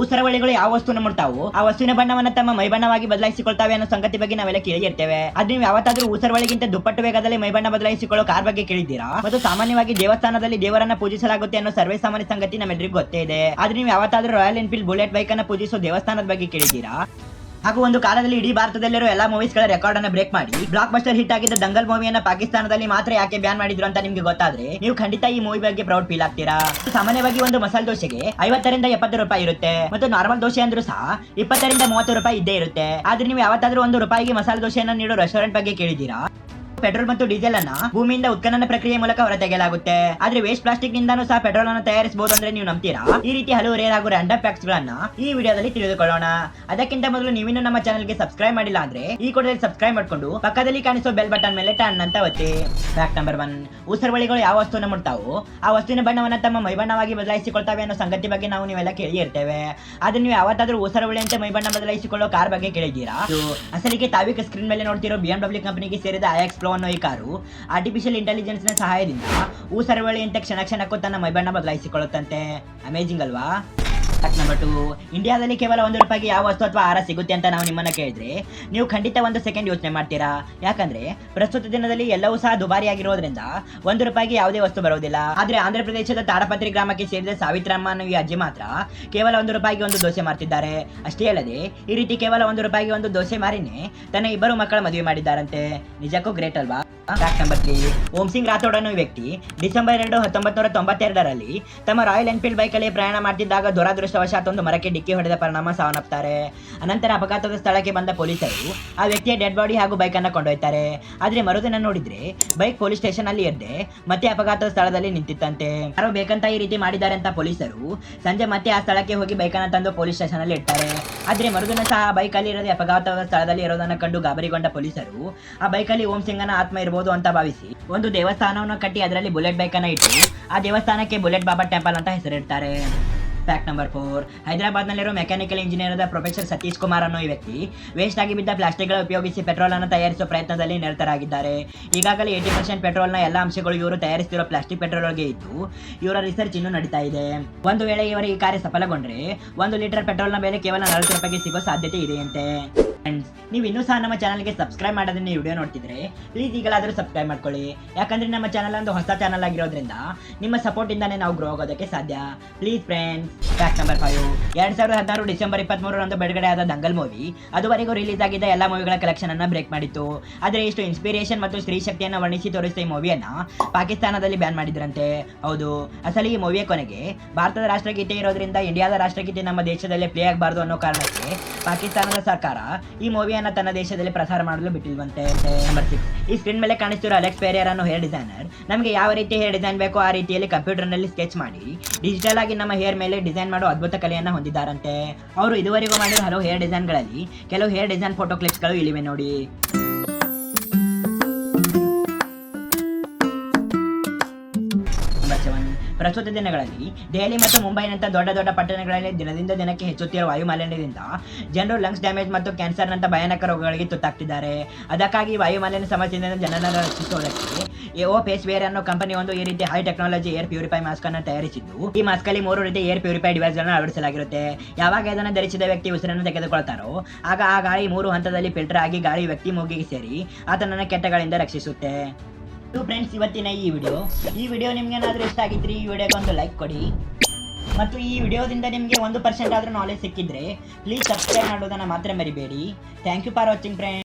ಊಸರವಳಿಗಳು ಯಾವ ವಸ್ತುನ ಮುಟ್ತಾವು ಆ ವಸ್ತುವಿನ ಬಣ್ಣವನ್ನ ತಮ್ಮ ಮೈಬಣ್ಣವಾಗಿ ಬದಲಾಯಿಸಿಕೊಳ್ತಾವೆ ಅನ್ನೋ ಸಂಗತಿ ಬಗ್ಗೆ ನಾವೆಲ್ಲ ಕೇಳಿರ್ತೇವೆ. ಆದ್ರೆ ನೀವು ಯಾವತ್ತಾದ್ರೂ ಊಸರವಳಿಗಿಂತ ದುಪ್ಪಟ್ಟು ವೇಗದಲ್ಲಿ ಮೈಬಣ್ಣ ಬದಲಾಯಿಸಿಕೊಳ್ಳೋ ಕಾರ್ ಬಗ್ಗೆ ಕೇಳಿದ್ದೀರಾ? ಮತ್ತು ಸಾಮಾನ್ಯವಾಗಿ ದೇವಸ್ಥಾನದಲ್ಲಿ ದೇವರನ್ನ ಪೂಜಿಸಲಾಗುತ್ತೆ ಅನ್ನೋ ಸರ್ವೇ ಸಾಮಾನ್ಯ ಸಂಗತಿ ನಮ್ಮೆಲ್ಲರಿಗೂ ಗೊತ್ತೇ ಇದೆ. ಆದ್ರೆ ನೀವು ಯಾವತ್ತಾದ್ರೂ ರಾಯಲ್ ಎನ್ಫೀಲ್ಡ್ ಬುಲೆಟ್ ಬೈಕ್ ಅನ್ನ ಪೂಜಿಸೋ ದೇವಸ್ಥಾನದ ಬಗ್ಗೆ ಕೇಳಿದ್ದೀರಾ? ಹಾಗೂ ಒಂದು ಕಾಲದಲ್ಲಿ ಇಡೀ ಭಾರತದಲ್ಲಿರುವ ಎಲ್ಲಾ ಮೂವೀಸ್ಗಳ ರೆಕಾರ್ಡ್ ಅನ್ನ ಬ್ರೇಕ್ ಮಾಡಿ ಬ್ಲಾಕ್ ಬಸ್ಟರ್ ಹಿಟ್ ಆಗಿದ್ದ ದಂಗಲ್ ಮೂವಿಯನ್ನ ಪಾಕಿಸ್ತಾನದಲ್ಲಿ ಮಾತ್ರ ಯಾಕೆ ಬ್ಯಾನ್ ಮಾಡಿದ್ರು ಅಂತ ನಿಮ್ಗೆ ಗೊತ್ತಾದ್ರೆ, ನೀವು ಖಂಡಿತ ಈ ಮೂವಿ ಬಗ್ಗೆ ಪ್ರೌಡ್ ಫೀಲ್ ಆಗ್ತೀರಾ? ಸಾಮಾನ್ಯವಾಗಿ ಒಂದು ಮಸಾಲೆ ದೋಸೆಗೆ ಐವತ್ತರಿಂದ ಎಪ್ಪತ್ತು ರೂಪಾಯಿ ಇರುತ್ತೆ. ಮತ್ತು ನಾರ್ಮಲ್ ದೋಸೆ ಅಂದ್ರೂ ಸಹ ಇಪ್ಪತ್ತರಿಂದ ಮೂವತ್ತು ರೂಪಾಯಿ ಇದ್ದೇ ಇರುತ್ತೆ. ಆದ್ರೆ ನೀವು ಯಾವತ್ತಾದ್ರೂ ಒಂದು ರೂಪಾಯಿಗೆ ಮಸಾಲೆ ದೋಸೆಯನ್ನ ನೀಡೋ ರೆಸ್ಟೋರೆಂಟ್ ಬಗ್ಗೆ ಕೇಳಿದ್ದೀರಾ? ಪೆಟ್ರೋಲ್ ಮತ್ತು ಡೀಸೆಲ್ ಅನ್ನ ಭೂಮಿಯಿಂದ ಉತ್ಖನನ ಪ್ರಕ್ರಿಯೆ ಮೂಲಕ ಹೊರತೆಗೆಯಲಾಗುತ್ತೆ. ಆದ್ರೆ ವೇಸ್ಟ್ ಪ್ಲಾಸ್ಟಿಕ್ ನಿಂದಾನು ಸಹ ಪೆಟ್ರೋಲ್ ಅನ್ನು ತಯಾರಿಸಬಹುದು ಅಂದ್ರೆ ನೀವು ನಂಬ್ತೀರಾ? ಈ ರೀತಿ ಹಲವು ರೇರ್ ಹಾಗೂ ರ್ಯಾಂಡಮ್ ಗಳನ್ನ ಈ ವಿಡಿಯೋದಲ್ಲಿ ತಿಳಿದುಕೊಳ್ಳೋಣ. ಅದಕ್ಕಿಂತ ಮೊದಲು ನೀವಿನ್ನು ನಮ್ಮ ಚಾನಲ್ಗೆ ಸಬ್ಸ್ಕ್ರೈಬ್ ಮಾಡಿಲ್ಲ ಅಂದ್ರೆ ಈ ಕೂಡದಲ್ಲಿ ಸಬ್ಸ್ಕ್ರೈಬ್ ಮಾಡ್ಕೊಂಡು ಪಕ್ಕದಲ್ಲಿ ಕಾಣಿಸೋ ಬೆಲ್ ಬಟನ್ ಮೇಲೆ ಟನ್ ಅಂತ ಒತ್ತಿ. ಫ್ಯಾಕ್ಟ್ ನಂಬರ್ ಒನ್ ಉಸರ್ವಳಿಗಳು ಯಾವ ವಸ್ತುವನ್ನು ಮುಟ್ತಾವು ಆ ವಸ್ತುವಿನ ಬಣ್ಣವನ್ನ ತಮ್ಮ ಮೈಬಣ್ಣವಾಗಿ ಬದಲಾಯಿಸಿಕೊಳ್ತಾವೆ ಅನ್ನೋ ಸಂಗತಿ ಬಗ್ಗೆ ನಾವು ನೀವೆಲ್ಲ ಕೇಳಿ ಇರ್ತೇವೆ. ಆದ್ರೆ ನೀವು ಯಾವತ್ತಾದ್ರೂ ಅಂತ ಮೈಬಣ್ಣ ಬದಲಾಯಿಸಿಕೊಳ್ಳೋ ಕಾರ್ ಬಗ್ಗೆ ಕೇಳಿದ್ದೀರಾ? ಅಸಲಿಗೆ ತಾವಿಕ ಸ್ಕ್ರೀನ್ ಮೇಲೆ ನೋಡ್ತಿರೋ ಬಿಎಂಡಬ್ಲ್ಯೂ ಡಬ್ಲ್ಯೂ ಕಂಪನಿಗೆ ಸೇರಿದ ಐಎಕ್ಸ್ ಪ್ರೋ ಅನ್ನೋ ಈ ಕಾರು ಆರ್ಟಿಫಿಷಿಯಲ್ ಇಂಟೆಲಿಜೆನ್ಸ್ನ ಸಹಾಯದಿಂದ ಸರವಳಿ ಅಂತ ಕ್ಷಣ ಕ್ಷಣಕ್ಕೂ ತನ್ನ ಮೈಬಣ್ಣ ಬದಲಾಯಿಸಿಕೊಳ್ಳುತ್ತಂತೆ. ಅಮೇಜಿಂಗ್ ಅಲ್ವಾ? ನಂಬರ್ ಟು ಇಂಡಿಯಾದಲ್ಲಿ ಕೇವಲ ಒಂದು ರೂಪಾಯಿಗೆ ಯಾವ ವಸ್ತು ಅಥವಾ ಆಹಾರ ಸಿಗುತ್ತೆ ಅಂತ ನಾವು ನಿಮ್ಮನ್ನ ಕೇಳಿದ್ರೆ, ನೀವು ಖಂಡಿತ ಒಂದು ಸೆಕೆಂಡ್ ಯೋಚನೆ ಮಾಡ್ತೀರಾ? ಯಾಕಂದ್ರೆ, ಪ್ರಸ್ತುತ ದಿನದಲ್ಲಿ ಎಲ್ಲವೂ ಸಹ ದುಬಾರಿ ಆಗಿರೋದ್ರಿಂದ ಒಂದು ರೂಪಾಯಿಗೆ ಯಾವುದೇ ವಸ್ತು ಬರೋದಿಲ್ಲ. ಆದ್ರೆ ಆಂಧ್ರ ಪ್ರದೇಶದ ತಾಡಪತ್ರಿ ಗ್ರಾಮಕ್ಕೆ ಸೇರಿದ ಸಾವಿತ್ರಮ್ಮ ಅನ್ನೋ ಈ ಅಜ್ಜಿ ಮಾತ್ರ ಕೇವಲ ಒಂದು ರೂಪಾಯಿಗೆ ಒಂದು ದೋಸೆ ಮಾಡ್ತಿದ್ದಾರೆ. ಅಷ್ಟೇ ಅಲ್ಲದೆ, ಈ ರೀತಿ ಕೇವಲ ಒಂದು ರೂಪಾಯಿಗೆ ಒಂದು ದೋಸೆ ಮಾರಿನೇ ತನ್ನ ಇಬ್ಬರು ಮಕ್ಕಳ ಮದುವೆ ಮಾಡಿದ್ದಾರಂತೆ. ನಿಜಕ್ಕೂ ಗ್ರೇಟ್ ಅಲ್ವಾ? Fact number three Om Singh Rathod ಅನ್ನೋ ವ್ಯಕ್ತಿ ಡಿಸೆಂಬರ್ ಎರಡು ಹತ್ತೊಂಬತ್ತು ನೂರ ತೊಂಬತ್ತೆರಡರಲ್ಲಿ ತಮ್ಮ ರಾಯಲ್ ಎನ್ಫೀಲ್ಡ್ ಬೈಕಲ್ಲಿ ಪ್ರಯಾಣ ಮಾಡ್ತಿದ್ದಾಗ ದುರಾದೃಷ್ಟವಶಾತ್ ಒಂದು ಮರಕ್ಕೆ ಡಿಕ್ಕಿ ಹೊಡೆದ ಪರಿಣಾಮ ಸಾವನ್ನಪ್ತಾರೆ. ಅನಂತರ ಅಪಘಾತದ ಸ್ಥಳಕ್ಕೆ ಬಂದ ಪೊಲೀಸರು ಆ ವ್ಯಕ್ತಿಯ ಡೆಡ್ ಬಾಡಿ ಹಾಗೂ ಬೈಕ್ ಅನ್ನು ಕೊಂಡೊಯ್ತಾರೆ. ಆದ್ರೆ ಮರುದಿನ ನೋಡಿದ್ರೆ ಬೈಕ್ ಪೊಲೀಸ್ ಸ್ಟೇಷನ್ ಅಲ್ಲಿ ಎದ್ದೆ ಮತ್ತೆ ಅಪಘಾತದ ಸ್ಥಳದಲ್ಲಿ ನಿಂತಿತ್ತಂತೆ. ಯಾರೋ ಬೇಕಂತ ಈ ರೀತಿ ಮಾಡಿದ್ದಾರೆ ಅಂತ ಪೊಲೀಸರು ಸಂಜೆ ಮತ್ತೆ ಆ ಸ್ಥಳಕ್ಕೆ ಹೋಗಿ ಬೈಕ್ ಅನ್ನು ತಂದು ಪೊಲೀಸ್ ಸ್ಟೇಷನ್ ಅಲ್ಲಿ ಇಡ್ತಾರೆ. ಆದ್ರೆ ಮರುದಿನ ಸಹ ಆ ಬೈಕ್ ಅಲ್ಲಿ ಇರೋದೇ ಅಪಘಾತದ ಸ್ಥಳದಲ್ಲಿ ಇರೋದನ್ನ ಕಂಡು ಗಾಬರಿಗೊಂಡ ಪೊಲೀಸರು ಆ ಬೈಕಲ್ಲಿ ಓಂ ಸಿಂಗನ ಆತ್ಮ ಇರಬಹುದು ಅಂತ ಭಾವಿಸಿ. ಒಂದು ದೇವಸ್ಥಾನವನ್ನು ಕಟ್ಟಿ ಅದರಲ್ಲಿ ಬುಲೆಟ್ ಬೈಕ್ ಅನ್ನ ಇಟ್ಟು, ಆ ದೇವಸ್ಥಾನಕ್ಕೆ ಬುಲೆಟ್ ಬಾಬಾ ಟೆಂಪಲ್ ಅಂತ ಹೆಸರಿಡ್ತಾರೆ. ಫ್ಯಾಕ್ಟ್ ನಂಬರ್ ಫೋರ್ ಹೈದರಾಬಾದ್ನಲ್ಲಿರೋ ಮೆಕ್ಯಾನಿಕಲ್ ಇಂಜಿನಿಯರ್ ಆದ ಪ್ರೊಫೆಸರ್ ಸತೀಶ್ ಕುಮಾರ್ ಅನ್ನೋ ಈ ವ್ಯಕ್ತಿ ವೇಸ್ಟ್ ಆಗಿ ಬಿದ್ದ ಪ್ಲಾಸ್ಟಿಕ್ಗಳ ಉಪಯೋಗಿಸಿ ಪೆಟ್ರೋಲ್ ಅನ್ನು ತಯಾರಿಸುವ ಪ್ರಯತ್ನದಲ್ಲಿ ನಿರತರಾಗಿದ್ದಾರೆ. ಈಗಾಗಲೇ ಏಯ್ಟಿ ಪರ್ಸೆಂಟ್ ಪೆಟ್ರೋಲ್ನ ಎಲ್ಲ ಅಂಶಗಳು ಇವರು ತಯಾರಿಸುತ್ತಿರೋ ಪ್ಲಾಸ್ಟಿಕ್ ಪೆಟ್ರೋಲ್ಗೆ ಇದ್ದು, ಇವರ ರಿಸರ್ಚ್ ಇನ್ನೂ ನಡೀತಾ ಇದೆ. ಒಂದು ವೇಳೆ ಇವರ ಈ ಕಾರ್ಯ ಸಫಲಗೊಂಡ್ರೆ, ಒಂದು ಲೀಟರ್ ಪೆಟ್ರೋಲ್ನ ಮೇಲೆ ಕೇವಲ ನಲವತ್ತು ರೂಪಾಯಿಗೆ ಸಿಗೋ ಸಾಧ್ಯತೆ ಇದೆಯಂತೆ. ಫ್ರೆಂಡ್ಸ್ ನೀವು ಇನ್ನೂ ಸಹ ನಮ್ಮ ಚಾನಲ್ಗೆ ಸಬ್ಸ್ಕ್ರೈಬ್ ಮಾಡೋದನ್ನ ವಿಡಿಯೋ ನೋಡ್ತಿದ್ರೆ ಪ್ಲೀಸ್ ಈಗಲಾದರೂ ಸಬ್ಸ್ಕ್ರೈಬ್ ಮಾಡ್ಕೊಳ್ಳಿ. ಯಾಕಂದರೆ ನಮ್ಮ ಚಾನಲ್ ಒಂದು ಹೊಸ ಚಾನಲ್ ಆಗಿರೋದ್ರಿಂದ ನಿಮ್ಮ ಸಪೋರ್ಟ್ ಇಂದಾನೆ ನಾವು ಗ್ರೋ ಆಗೋದಕ್ಕೆ ಸಾಧ್ಯ. Please friends fact number five ಎರಡು ಸಾವಿರದ ಹದಿನಾರು ಡಿಸೆಂಬರ್ ಇಪ್ಪತ್ತ್ಮೂರರಂದು ಬಿಡುಗಡೆ ಆದ ದಂಗಲ್ ಮೂವಿ ಅದುವರೆಗೂ ರಿಲೀಸ್ ಆಗಿದ್ದ ಎಲ್ಲ ಮೂವಿಗಳ ಕಲೆಕ್ಷನ್ ಅನ್ನ ಬ್ರೇಕ್ ಮಾಡಿತ್ತು. ಆದರೆ ಇಷ್ಟು ಇನ್ಸ್ಪಿರೇಷನ್ ಮತ್ತು ಸ್ತ್ರೀ ಶಕ್ತಿಯನ್ನು ವರ್ಣಿಸಿ ತೋರಿಸಿದ ಈ ಮೂವಿಯನ್ನು ಪಾಕಿಸ್ತಾನದಲ್ಲಿ ಬ್ಯಾನ್ ಮಾಡಿದ್ರಂತೆ. ಹೌದು. ಅಸಲಿ ಈ ಮೂವಿಯ ಕೊನೆಗೆ ಭಾರತದ ರಾಷ್ಟ್ರಗೀತೆ ಇರೋದ್ರಿಂದ ಇಂಡಿಯಾದ ರಾಷ್ಟ್ರಗೀತೆ ನಮ್ಮ ದೇಶದಲ್ಲೇ ಪ್ಲೇ ಆಗಬಾರ್ದು ಅನ್ನೋ ಕಾರಣಕ್ಕೆ ಪಾಕಿಸ್ತಾನದ ಸರ್ಕಾರ ಈ ಮೂವಿಯನ್ನ ತನ್ನ ದೇಶದಲ್ಲಿ ಪ್ರಸಾರ ಮಾಡಲು ಬಿಟ್ಟಿಲ್ವಂತೆ ನಂಬರ್ ಸಿಕ್ಸ್ ಈ ಸ್ಕ್ರೀನ್ ಮೇಲೆ ಕಾಣಿಸ್ತಿರೋ ಅಲೆಕ್ಸ್ ಪೇರಿಯರ್ ಅನ್ನೋ ಹೇರ್ ಡಿಸೈನರ್ ನಮಗೆ ಯಾವ ರೀತಿ ಹೇರ್ ಡಿಸೈನ್ ಬೇಕೋ ಆ ರೀತಿಯಲ್ಲಿ ಕಂಪ್ಯೂಟರ್ನಲ್ಲಿ ಸ್ಕೆಚ್ ಮಾಡಿ ಡಿಜಿಟಲ್ ಆಗಿ ನಮ್ಮ ಹೇರ್ ಮೇಲೆ ಡಿಸೈನ್ ಮಾಡೋ ಅದ್ಭುತ ಕಲೆಯನ್ನು ಹೊಂದಿದ್ದಾರಂತೆ. ಅವರು ಇದುವರೆಗೂ ಮಾಡಿರೋ ಹಲವು ಹೇರ್ ಡಿಸೈನ್ಗಳಲ್ಲಿ ಕೆಲವು ಹೇರ್ ಡಿಸೈನ್ ಫೋಟೋ ಕ್ಲಿಪ್ಸ್ಗಳು ಇಲ್ಲಿವೆ ನೋಡಿ. ಪ್ರಸ್ತುತ ದಿನಗಳಲ್ಲಿ ದೆಹಲಿ ಮತ್ತು ಮುಂಬೈನಂಥ ದೊಡ್ಡ ದೊಡ್ಡ ಪಟ್ಟಣಗಳಲ್ಲಿ ದಿನದಿಂದ ದಿನಕ್ಕೆ ಹೆಚ್ಚುತ್ತಿರುವ ವಾಯುಮಾಲಿನ್ಯದಿಂದ ಜನರು ಲಂಗ್ಸ್ ಡ್ಯಾಮೇಜ್ ಮತ್ತು ಕ್ಯಾನ್ಸರ್ನಂಥ ಭಯಾನಕ ರೋಗಗಳಿಗೆ ತುತ್ತಾಗ್ತಿದ್ದಾರೆ. ಅದಕ್ಕಾಗಿ ವಾಯುಮಾಲಿನ್ಯ ಸಮಸ್ಯೆಯಿಂದ ಜನರನ್ನು ರಕ್ಷಿಸುವುದಕ್ಕೆ ಎಒ ಫೇಸ್, ವೇರ್ ಅನ್ನೋ ಕಂಪನಿ ಒಂದು ಈ ರೀತಿ high technology air purify mask ಅನ್ನು ತಯಾರಿಸಿದ್ದು, ಈ ಮಾಸ್ಕ್ ಅಲ್ಲಿ ಮೂರು ರೀತಿ ಏರ್ ಪ್ಯೂರಿಫೈ ಡಿವೈಸ್ಗಳನ್ನು ಅಳವಡಿಸಲಾಗಿರುತ್ತೆ. ಯಾವಾಗ ಇದನ್ನು ಧರಿಸಿದ ವ್ಯಕ್ತಿ ಉಸಿರನ್ನು ತೆಗೆದುಕೊಳ್ತಾರೋ, ಆಗ ಆ ಗಾಳಿ ಮೂರು ಹಂತದಲ್ಲಿ ಫಿಲ್ಟರ್ ಆಗಿ ಗಾಳಿ ವ್ಯಕ್ತಿ ಮೂಗಿಗೆ ಸೇರಿ ಆತನನ್ನು ಕೆಟ್ಟಗಳಿಂದ ರಕ್ಷಿಸುತ್ತೆ. ಇದು ಫ್ರೆಂಡ್ಸ್ ಇವತ್ತಿನ ಈ ವಿಡಿಯೋ ಈ ವಿಡಿಯೋ ನಿಮ್ಗೆ ಏನಾದರೂ ಇಷ್ಟ ಆಗಿದ್ರಿ ಈ ವಿಡಿಯೋಗೆ ಒಂದು ಲೈಕ್ ಕೊಡಿ. ಮತ್ತು ಈ ವಿಡಿಯೋದಿಂದ ನಿಮಗೆ ಒಂದು ಪರ್ಸೆಂಟ್ ಆದರೂ ನಾಲೆಜ್ ಸಿಕ್ಕಿದ್ರೆ ಪ್ಲೀಸ್ ಸಬ್ಸ್ಕ್ರೈಬ್ ಮಾಡೋದನ್ನು ಮಾತ್ರ ಮರಿಬೇಡಿ. Thank you for watching friends